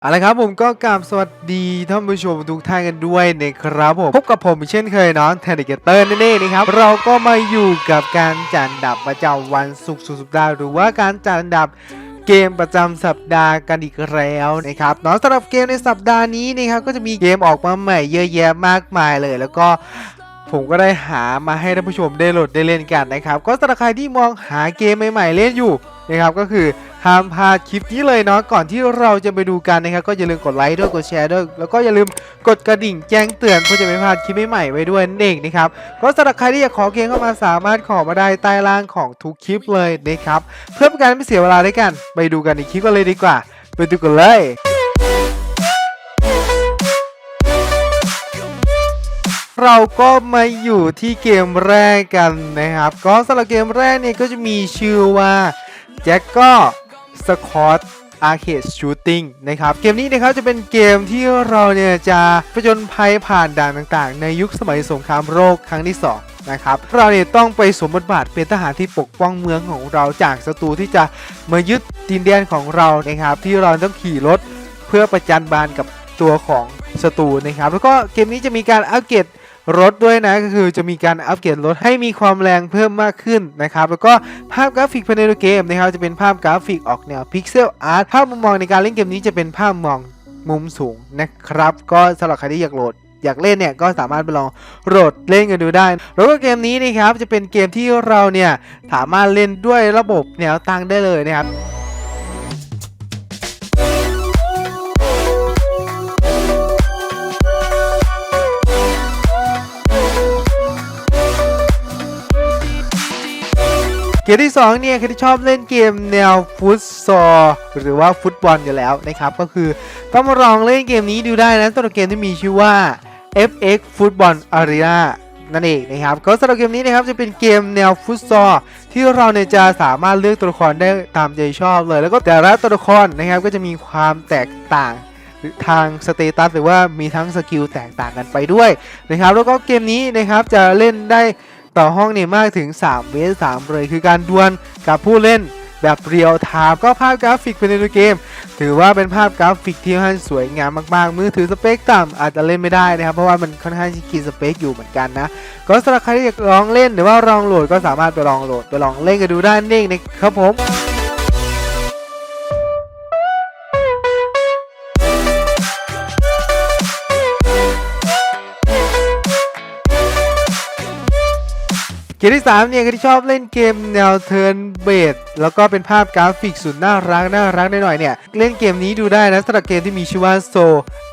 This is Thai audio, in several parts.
เอาละครับผมก็กราบสวัสดีท่านผู้ชมทุกท่านกันด้วยนะครับผมพบกับผมเช่นเคยน้องเทนเดเตอร์นั่นเองนะครับเราก็มาอยู่กับการจัดอันดับประจำวันศุกร์สุดสัปดาห์หรือว่าการจัดอันดับเกมประจำสัปดาห์กันอีกแล้วนะครับเนาะสำหรับเกมในสัปดาห์นี้นะครับก็จะมีเกมออกมาใหม่เยอะแยะมากมายเลย แล้วก็ผมก็ได้หามาให้ท่านผู้ชมได้โหลดได้เล่นกันนะครับก็สำหรับใครที่มองหาเกมใหม่ๆเล่นอยู่นะครับก็คือ ห้ามพลาดคลิปนี้เลยเนาะก่อนที่เราจะไปดูกันนะครับก็อย่าลืมกดไลค์ด้วยกดแชร์ด้วย แล้วก็อย่าลืมกดกระดิ่งแจ้งเตือนเพื่อจะไม่พลาดคลิปใหม่ๆไว้ด้วยนั่นเองนะครับก็สำหรับใครที่อยากขอเกมเข้ามาสามารถขอมาได้ใต้ล่างของทุกคลิปเลยนะครับเพื่อเป็นการไม่เสียเวลาด้วยกัน ไปดูกันในคลิปกันเลยดีกว่า ไปดูกันเลยเราก็มาอยู่ที่เกมแรกกันนะครับ ก็สำหรับเกมแรกเนี่ยก็จะมีชื่อว่าแจ็คก็ สคอตอาร์เคดชูติงนะครับ เกมนี้นะครับจะเป็นเกมที่เราเนี่ยจะผจญภัยผ่านด่านต่างๆ ในยุคสมัยสงครามโลกครั้งที่ 2นะครับเราเนี่ยต้องไปสวมบทบาทเป็นทหารที่ปกป้องเมืองของเราจากศัตรูที่จะมายึดดินแดนของเรานะครับ ที่เราต้องขี่รถเพื่อประจันบานกับตัวของศัตรูนะครับ แล้วก็เกมนี้จะมีการอัปเกรด รถด้วยนะก็คือจะมีการอัปเกรดรถให้มีความแรงเพิ่มมากขึ้นนะครับแล้วก็ภาพกราฟิกภายในเกมนะครับจะเป็นภาพกราฟิกออกแนวพิกเซลอาร์ตภาพมุมมองในการเล่นเกมนี้จะเป็นภาพมองมุมสูงนะครับ ก็สำหรับใครที่อยากโหลดอยากเล่นเนี่ยก็สามารถไปลองโหลดเล่นกันดูได้ แล้วก็เกมนี้นะครับจะเป็นเกมที่เราเนี่ยสามารถเล่นด้วยระบบแนวตั้งได้เลยนะครับ เกมที่2เนี่ยใครที่ชอบเล่นเกมแนวฟุตซอลหรือว่าฟุตบอลอยู่แล้วนะครับ ก็คือต้องมาลองเล่นเกมนี้ดูได้นะสำหรับเกมที่มีชื่อว่า FX Football Arena นั่นเองนะครับก็สำหรับเกมนี้นะครับจะเป็นเกมแนวฟุตซอลที่เราเนี่ยจะสามารถเลือกตัวละครได้ตามใจชอบเลย แล้วก็แต่ละตัวละครนะครับก็จะมีความแตกต่างทางสเตตัสหรือว่ามีทั้งสกิลแตกต่างกันไปด้วยนะครับแล้วก็เกมนี้นะครับจะเล่นได้ ต่อห้องเนี่ยมากถึง 3 เวส3เลยคือการดวลกับผู้เล่นแบบเรียวไทม์ก็ภาพกราฟิกภายในตัวเกม ถือว่าเป็นภาพกราฟิกที่ค่อนข้างสวยงามมากๆ มือถือสเปคต่ำอาจจะเล่นไม่ได้นะครับ เพราะว่ามันค่อนข้างกินสเปคอยู่เหมือนกันนะ ก็สำหรับใครที่อยากลองเล่นหรือว่าลองโหลดก็สามารถไปลองโหลดไปลองเล่นกันดูได้นั่นเองนะครับผม เกมที่3เนี่ยก็ที่ชอบเล่นเกมแนวเทิร์นเบดแล้วก็เป็นภาพกราฟิกสุดน่ารักน่ารักหน่อยๆเนี่ยเล่นเกมนี้ดูได้นะสำหรับเกมที่มีชื่อว่า So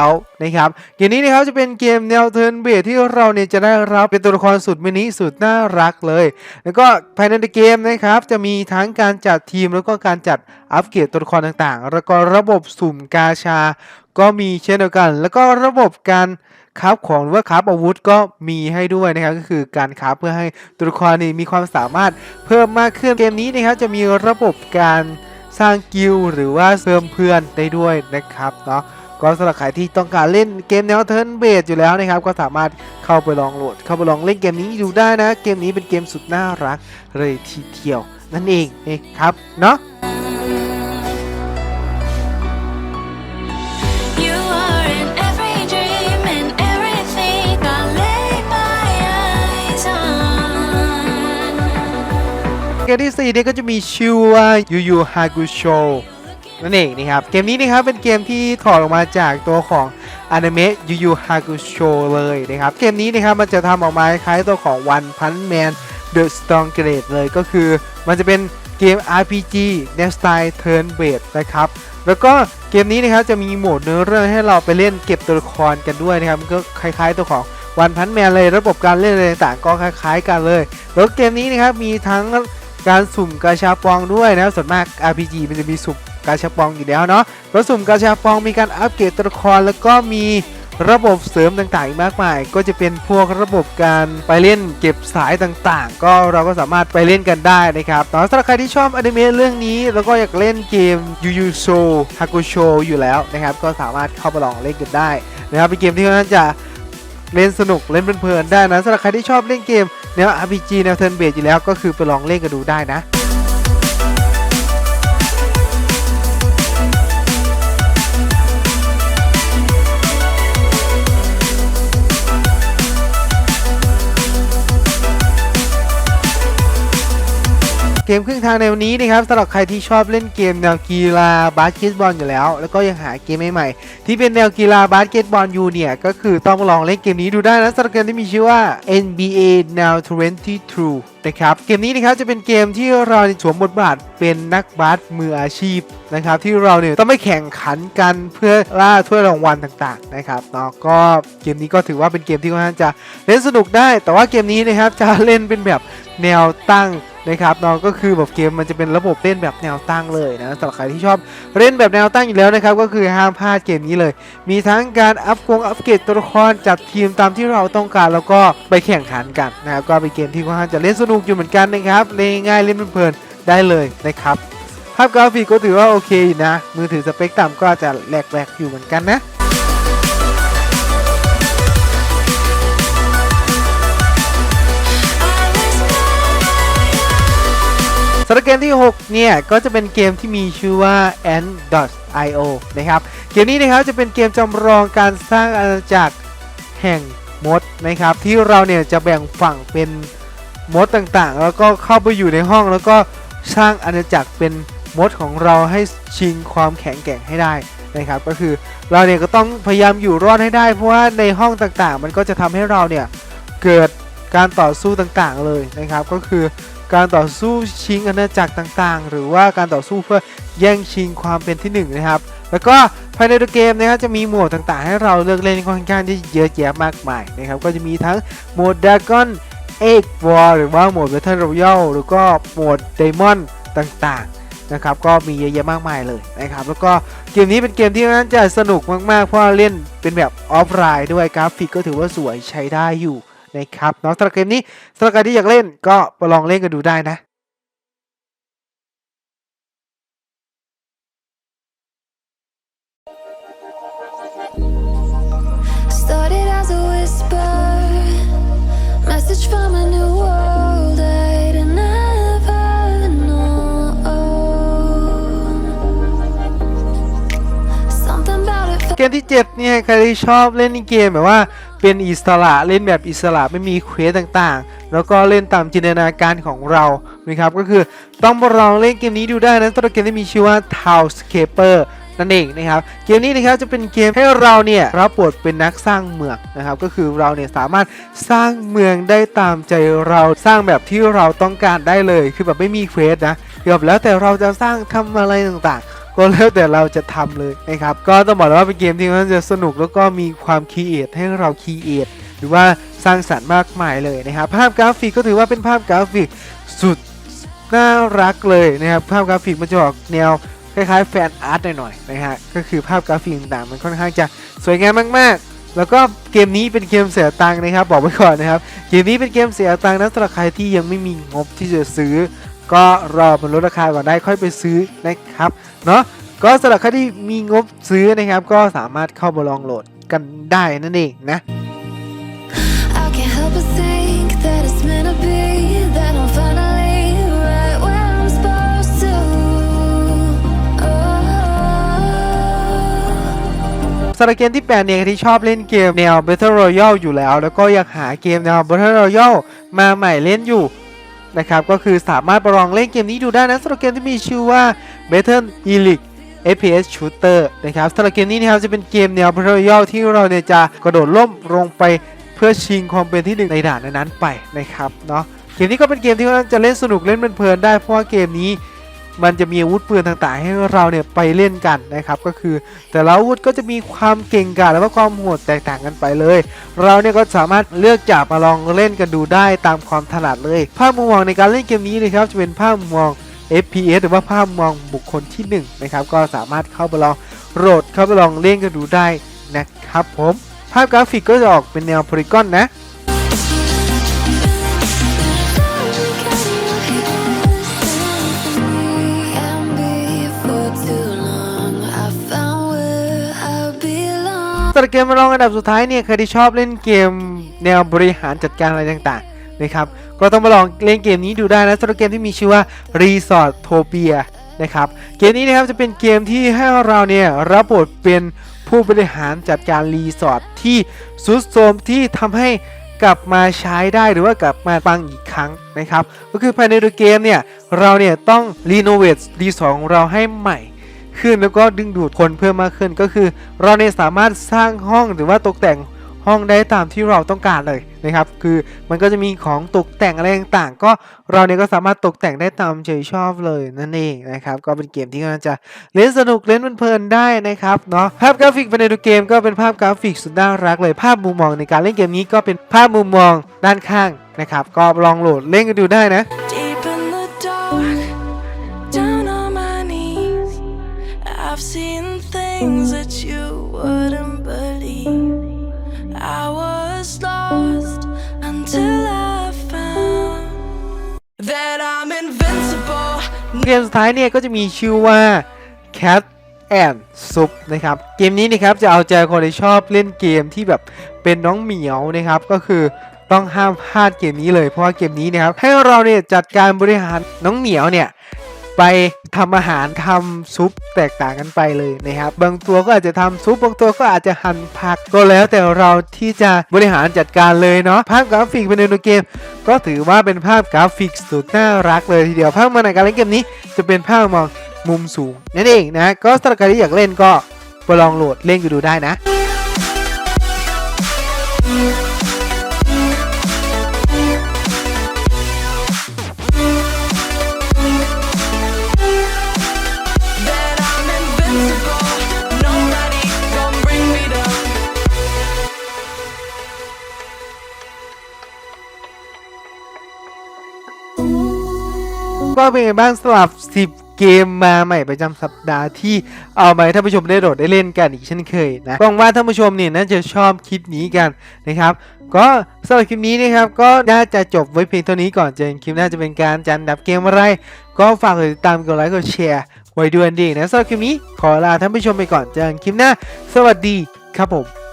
Out นะครับเกมนี้นะครับจะเป็นเกมแนวเทิร์นเบดที่เราเนี่ยจะได้รับเป็นตัวละครสุดมินิสุดน่ารักเลย แล้วก็ภายในเกมนะครับจะมีทั้งการจัดทีมแล้วก็การจัดอัปเกรดตัวละครต่างๆ แล้วก็ระบบสุ่มกาชา ก็มีเช่นเดียวกัน แล้วก็ระบบการ ราฟของหรือว่าคราฟอาวุธก็มีให้ด้วยนะครับ ก็คือการคราฟเพื่อให้ตัวละครนี่มีความสามารถเพิ่มมากขึ้นเกมนี้นะครับจะมีระบบการสร้างกิลหรือว่าเสริมเพื่อนได้ด้วยนะครับเนาะก็สำหรับใครที่ต้องการเล่นเกมแนวเทิร์นเบสอยู่แล้วนะครับ ก็สามารถเข้าไปลองโหลด เข้าไปลองเล่นเกมนี้ดูได้นะ เกมนี้เป็นเกมสุดน่ารักเลยทีเดียว นั่นเองนะครับเนาะ เกมที่ 4 เนี่ยก็จะมีชื่อว่า Yu Yu Hakusho นั่นเองนะครับ เกมนี้นะครับเป็นเกมที่ถอดออกมาจากตัวของอนิเมะ Yu Yu Hakusho เลยนะครับ เกมนี้นะครับมันจะทำออกมาคล้ายตัวของ One Punch Man The Strong Grade เลยก็คือ มันจะเป็นเกม RPG ในสไตล์ Turn Based นะครับ แล้วก็เกมนี้นะครับจะมีโหมดเนื้อเรื่องให้เราไปเล่นเก็บตัวละครกันด้วยนะครับ ก็คล้ายๆตัวของวันพันแมนเลยระบบการเล่นอะไรต่างก็คล้ายๆกันเลย แล้วเกมนี้นะครับมีทั้ง การสุ่มกาชาปองด้วยนะส่วนมาก RPG มันจะมีสุ่มกาชาปองอยู่แล้วเนาะแล้วสุ่มกาชาปองมีการอัปเกรดตัวละครแล้วก็มีระบบเสริมต่างๆอีกมากมาย ก็จะเป็นพวกระบบการไปเล่นเก็บสายต่างๆ ก็เราก็สามารถไปเล่นกันได้นะครับแต่สำหรับใครที่ชอบอนิเมะเรื่องนี้ แล้วก็อยากเล่นเกม Yu Yu So Hakusho อยู่แล้วนะครับ ก็สามารถเข้าไปลองเล่นกันได้นะครับเป็นเกมที่ค่อนข้างจะเล่นสนุกเล่นเพลินๆได้นะสำหรับใครที่ชอบเล่นเกม แนว RPG แนวเทิร์นเบสอยู่แล้วก็คือไปลองเล่นกันดูได้นะ เกมครึ่งทางแนวันนี้นะครับสำหรับใครที่ชอบเล่นเกมแนวกีฬาบาสเกตบอลอยู่แล้ว แล้วก็ยังหาเกมใหม่ๆที่เป็นแนวกีฬาบาสเกตบอลอยู่เนี่ย ก็คือต้องลองเล่นเกมนี้ดูได้นะสำหรับเกมที่มีชื่อว่า NBA Now 22นะครับเกมนี้นะครับจะเป็นเกมที่เราในสวมบทบาทเป็นนักบาสมืออาชีพนะครับที่เราเนี่ยต้องไปแข่งขันกันเพื่อล่าถ้วยรางวัลต่างๆนะครับเนาะก็เกมนี้ก็ถือว่าเป็นเกมที่ค่อนข้างจะเล่นสนุกได้ แต่ว่าเกมนี้นะครับจะเล่นเป็นแบบแนวตั้ง นะครับเนาะก็คือแบบเกมมันจะเป็นระบบเล่นแบบแนวตั้งเลยนะสำหรับใครที่ชอบเล่นแบบแนวตั้งอยู่แล้วนะครับก็คือห้ามพลาดเกมนี้เลย มีทั้งการอัพกงอัพเกรดตัวละครจัดทีมตามที่เราต้องการแล้วก็ไปแข่งขันกันนะครับก็เป็นเกมที่ค่อนข้างจะเล่นสนุกอยู่เหมือนกันนะครับเล่นง่ายเล่นเพลินๆได้เลยนะครับภาพกราฟิกก็ถือว่าโอเคอยู่นะ มือถือสเปคต่ำก็จะแหลกๆอยู่เหมือนกันนะ สำหรับเกมที่ 6 เนี่ย ก็จะเป็นเกมที่มีชื่อว่า Ant.io นะครับ เกมนี้นะครับจะเป็นเกมจำลองการสร้างอาณาจักรแห่งมดนะครับ ที่เราเนี่ยจะแบ่งฝั่งเป็นมดต่างๆ แล้วก็เข้าไปอยู่ในห้องแล้วก็สร้างอาณาจักรเป็นมดของเราให้ชิงความแข็งแกร่งให้ได้นะครับ ก็คือเราเนี่ยก็ต้องพยายามอยู่รอดให้ได้ เพราะว่าในห้องต่างๆ มันก็จะทำให้เราเนี่ยเกิดการต่อสู้ต่างๆเลยนะครับ ก็คือ การต่อสู้ชิงอาณาจักรต่างๆ หรือว่าการต่อสู้เพื่อแย่งชิงความเป็นที่หนึ่งนะครับ แล้วก็ภายในตัวเกมนะครับจะมีโหมดต่างๆ ให้เราเลือกเล่นค่อนข้างที่เยอะแยะมากมายนะครับ ก็จะมีทั้งโหมด Dragon Egg War หรือว่าโหมด Battle Royale หรือก็โหมด Diamond ต่างๆนะครับก็มีเยอะแยะมากมายเลยนะครับ แล้วก็เกมนี้เป็นเกมที่น่าจะสนุกมากๆ เพราะเล่นเป็นแบบออฟไลน์ด้วยกราฟิกก็ถือว่าสวยใช้ได้อยู่ นะครับเนาะสำหรับเกมนี้สำหรับใครที่อยากเล่นก็ไปลองเล่นกันดูได้นะ Started as a whisper, message from a new world I'd never known. Something about it เกมที่ 7 เนี่ยใครที่ชอบเล่นเกมแบบว่า เป็นอิสระเล่นแบบอิสระไม่มีเควสต่างๆ แล้วก็เล่นตามจินตนาการของเรานะครับก็คือต้องมาลองเล่นเกมนี้ดูได้นะตัวเกมที่มีชื่อว่า Townscaper นั่นเองนะครับเกมนี้นะครับจะเป็นเกมให้เราเนี่ยรับบทเป็นนักสร้างเมืองนะครับก็คือเราเนี่ยสามารถสร้างเมืองได้ตามใจเราสร้างแบบที่เราต้องการได้เลย คือแบบไม่มีเควสนะคือแบบแล้วแต่เราจะสร้างทำอะไรต่างๆ ก็แล้วแต่เราจะทำเลยนะครับ ก็ต้องบอกเลยว่าเป็นเกมที่มันจะสนุกแล้วก็มีความคีเอทให้เราคีเอทหรือว่าสร้างสรรค์มากมายเลยนะครับ ภาพกราฟิกก็ถือว่าเป็นภาพกราฟิกสุดน่ารักเลยนะครับ ภาพกราฟิกมันจะออกแนวคล้ายๆแฟนอาร์ตหน่อยๆนะฮะ ก็คือภาพกราฟิกต่างๆมันค่อนข้างจะสวยงามมากๆ แล้วก็เกมนี้เป็นเกมเสียตังค์นะครับ บอกไว้ก่อนนะครับ เกมนี้เป็นเกมเสียตังค์นะสำหรับใครที่ยังไม่มีงบที่จะซื้อ ก็รอมันลดราคาก่อนได้ค่อยไปซื้อนะครับเนาะก็สำหรับใครที่มีงบซื้อนะครับ ก็สามารถเข้ามาลองโหลดกันได้นั่นเองนะ I can't help but think that it's meant to be that I'm finally right where I'm supposed to. Oh. สำหรับเกมที่ 8 เนี่ยที่ชอบเล่นเกมแนว Battle Royale อยู่แล้ว แล้วก็อยากหาเกมแนว Battle Royale มาใหม่เล่นอยู่ นะครับ ก็คือสามารถประลองเล่นเกมนี้ดูได้นะสำหรับเกมที่มีชื่อว่า Battle Elite FPS Shooter นะครับสำหรับเกมนี้นะครับจะเป็นเกมแนว Battle r o y ที่เราเนี่ยจะกระโดดล่มลงไปเพื่อชิงความเป็นที่หนึ่งในด่านนั้นๆไปนะครับเนาะเกมนี้ก็เป็นเกมที่จะเล่นสนุกเล่นเพลินได้เพราะว่าเกมนี้ มันจะมีอาวุธปืนต่างๆ ให้เราเนี่ยไปเล่นกันนะครับก็คือ แต่ละอาวุธก็จะมีความเก่งกาจและว่าความโหดแตกต่างกันไปเลย เราเนี่ยก็สามารถเลือกจับมาลองเล่นกันดูได้ตามความถนัดเลย ภาพมุมมองในการเล่นเกมนี้นะครับจะเป็นภาพมุมมอง FPS หรือว่าภาพมุมมองบุคคลที่หนึ่งนะครับก็สามารถเข้าไปลองโหลดเข้าไปลองเล่นกันดูได้นะครับผมภาพกราฟิกก็จะออกเป็นแนวโพลีกอนนะ สำหรับเกมมาลองอันดับสุดท้ายเนี่ยใครที่ชอบเล่นเกมแนวบริหารจัดการอะไรต่างๆนะครับก็ต้องมาลองเล่นเกมนี้ดูได้นะสำหรับเกมที่มีชื่อว่า Resort Topia นะครับเกมนี้นะครับจะเป็นเกมที่ให้เราเนี่ยรับบทเป็นผู้บริหารจัดการรีสอร์ทที่สุดโทมที่ทำให้กลับมาใช้ได้หรือว่ากลับมาฟังอีกครั้งนะครับ ก็คือภายในตัวเกมเนี่ยเราเนี่ยต้องรีโนเวทรีสอร์ทของเราให้ใหม่ ขึ้น แล้วก็ดึงดูดคนเพิ่มมากขึ้น ก็คือ เราเนี่ยสามารถสร้างห้องหรือว่าตกแต่งห้องได้ตามที่เราต้องการเลยนะครับ คือมันก็จะมีของตกแต่งอะไรต่างๆ ก็เราเนี่ยก็สามารถตกแต่งได้ตามใจชอบเลยนั่นเองนะครับ ก็เป็นเกมที่น่าจะเล่นสนุกเล่นเพลินๆได้นะครับเนาะ ภาพกราฟิกภายในตัวเกมก็เป็นภาพกราฟิกสุดน่ารักเลย ภาพมุมมองในการเล่นเกมนี้ก็เป็นภาพมุมมองด้านข้างนะครับ ก็ลองโหลดเล่นกันดูได้นะ things that you wouldn't believe. I was lost until I found that I'm invincible. เกมสุดท้ายเนี่ยก็จะมีชื่อว่า Cat and Soup นะครับเกมนี้นะครับจะเอาใจคนที่ชอบเล่นเกมที่แบบเป็นน้องเหมียวนะครับก็คือต้องห้ามพลาดเกมนี้เลยเพราะว่าเกมนี้นะครับให้เราเนี่ยจัดการบริหารน้องเหมียวเนี่ย ไปทำอาหารทำซุปแตกต่างกันไปเลยนะครับ บางตัวก็อาจจะทำซุปบางตัวก็อาจจะหั่นผักก็แล้วแต่เราที่จะบริหารจัดการเลยเนาะภาพกราฟิกภายในตัวเกม ก็ถือว่าเป็นภาพกราฟิกสุดน่ารักเลยทีเดียวภาพมาในการเล่นเกมนี้ จะเป็นภาพมองมุมสูงนั่นเองนะก็สำหรับใครที่อยากเล่นก็ไปลองโหลดเล่นกันดูได้นะ ก็เป็นไงบ้างสำหรับ 10 เกมมาใหม่ประจำสัปดาห์ที่เอามาให้ท่านผู้ชมได้โหลดได้เล่นกันอีกเช่นเคยนะหวังว่าท่านผู้ชมเนี่ยน่าจะชอบคลิปนี้กันนะครับก็สำหรับคลิปนี้นะครับก็น่าจะจบไว้เพียงเท่านี้ก่อนเจอกันคลิปหน้าจะเป็นการจันดับเกมอะไร ก็ฝากกดติดตามกดไลค์กดแชร์ไว้ด้วยดีนะสำหรับคลิปนี้ขอลาท่านผู้ชมไปก่อนเจอกันคลิปหน้า สวัสดีครับผม